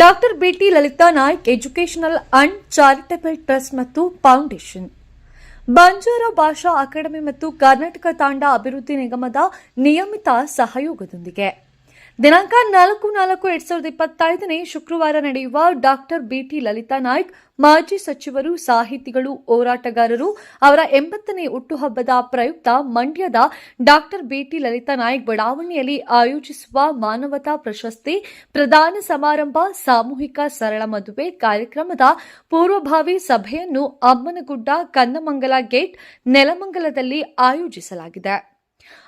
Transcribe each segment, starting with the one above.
Doctor B T Lalitha Naik educational and charitable trust ಮತ್ತು foundation Banjara ಭಾಷಾ academy ಮತ್ತು ಕರ್ನಾಟಕ ತಾಂಡ ಅಭಿವೃದ್ಧಿ ನಿಗಮದ ನಿಯಮಿತ ಸಹಯೋಗದೊಂದಿಗೆ. ದಿನಾಂಕ ನಾಲ್ಕು ನಾಲ್ಕು ಎರಡ್ ಸಾವಿರದ ಇಪ್ಪತ್ತೈದನೇ ಶುಕ್ರವಾರ ನಡೆಯುವ ಡಾಕ್ಟರ್ ಬಿಟಿ ಲಲಿತಾ ನಾಯ್ಕ್, ಮಾಜಿ ಸಚಿವರು, ಸಾಹಿತಿಗಳು, ಹೋರಾಟಗಾರರು ಅವರ ಎಂಬತ್ತನೇ ಹುಟ್ಟುಹಬ್ಬದ ಪ್ರಯುಕ್ತ ಮಂಡ್ಯದ ಡಾಕ್ಟರ್ ಬಿಟಿ ಲಲಿತಾ ನಾಯ್ಕ್ ಬಡಾವಣೆಯಲ್ಲಿ ಆಯೋಜಿಸುವ ಮಾನವತಾ ಪ್ರಶಸ್ತಿ ಪ್ರದಾನ ಸಮಾರಂಭ ಸಾಮೂಹಿಕ ಸರಳ ಮದುವೆ ಕಾರ್ಯಕ್ರಮದ ಪೂರ್ವಭಾವಿ ಸಭೆಯನ್ನು ಅಮ್ಮನಗುಡ್ಡ, ಕನ್ನಮಂಗಲ ಗೇಟ್, ನೆಲಮಂಗಲದಲ್ಲಿ ಆಯೋಜಿಸಲಾಗಿದೆ.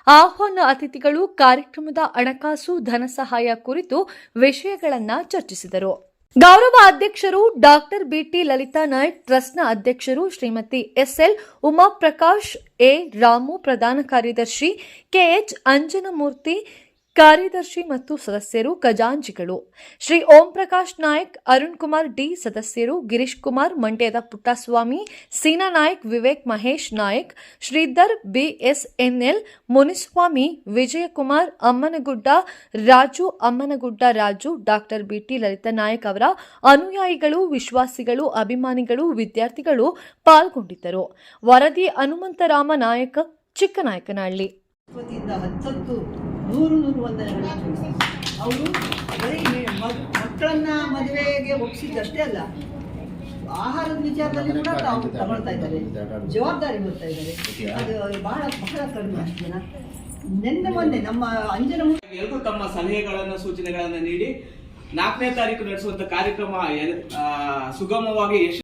ಆಹ್ವಾನ ಅತಿಥಿಗಳು ಕಾರ್ಯಕ್ರಮದ ಹಣಕಾಸು, ಧನ ಸಹಾಯ ಕುರಿತು ವಿಷಯಗಳನ್ನ ಚರ್ಚಿಸಿದರು. ಗೌರವ ಅಧ್ಯಕ್ಷರು ಡಾಕ್ಟರ್ ಬಿಟಿ ಲಲಿತಾ ನಾಯ್ಕ್, ಟ್ರಸ್ಟ್ನ ಅಧ್ಯಕ್ಷರು Shrimati S L Umaprakash, A Ramu ಪ್ರಧಾನ ಕಾರ್ಯದರ್ಶಿ, ಕೆಎಚ್ ಅಂಜನಮೂರ್ತಿ ಕಾರ್ಯದರ್ಶಿ ಮತ್ತು ಸದಸ್ಯರು ಖಜಾಂಜಿಗಳು ಶ್ರೀ ಓಂ ಪ್ರಕಾಶ್ ನಾಯ್ಕ್, ಅರುಣ್ ಕುಮಾರ್ ಡಿ ಸದಸ್ಯರು, ಗಿರೀಶ್ ಕುಮಾರ್, ಮಂಡ್ಯದ Puttaswamy, Seena Naik, Vivek Mahesh Naik, Sridhar BSNL, Muniswamy, Vijayakumar, Ammanagudda, Raju Ammanagudda Raju, doctor B T Lalitha Naik ಅವರ ಅನುಯಾಯಿಗಳು, ವಿಶ್ವಾಸಿಗಳು, ಅಭಿಮಾನಿಗಳು, ವಿದ್ಯಾರ್ಥಿಗಳು ಪಾಲ್ಗೊಂಡಿದ್ದರು. ವರದಿ ಹನುಮಂತರಾಮ ನಾಯಕ್, ಚಿಕ್ಕನಾಯಕನಹಳ್ಳಿ. ಹತ್ತತ್ತು ನೂರು ನೂರು ವಂದನೆಗಳನ್ನು ಅವರು ಬರೀ ಮಕ್ಕಳನ್ನ ಮದುವೆಗೆ ಒಪ್ಪಿಸಿದ್ದಷ್ಟೇ ಅಲ್ಲ, ಆಹಾರದ ವಿಚಾರದಲ್ಲಿ ಕೂಡ ತಾವು ತಗೊಳ್ತಾ ಇದ್ದಾರೆ. ಜವಾಬ್ದಾರಿ ಬರ್ತಾ ಇದ್ದಾರೆ. ಅದು ಬಹಳ ಬಹಳ ಕಡಿಮೆ ಅಷ್ಟು ಜನ. ನಿನ್ನೆ ಮೊನ್ನೆ ನಮ್ಮ ಅಂಜನ ಎಲ್ಲರೂ ತಮ್ಮ ಸಲಹೆಗಳನ್ನು, ಸೂಚನೆಗಳನ್ನು ನೀಡಿ ನಾಲ್ಕನೇ ತಾರೀಕು ನಡೆಸುವಂತ ಕಾರ್ಯಕ್ರಮ ಸುಗಮವಾಗಿ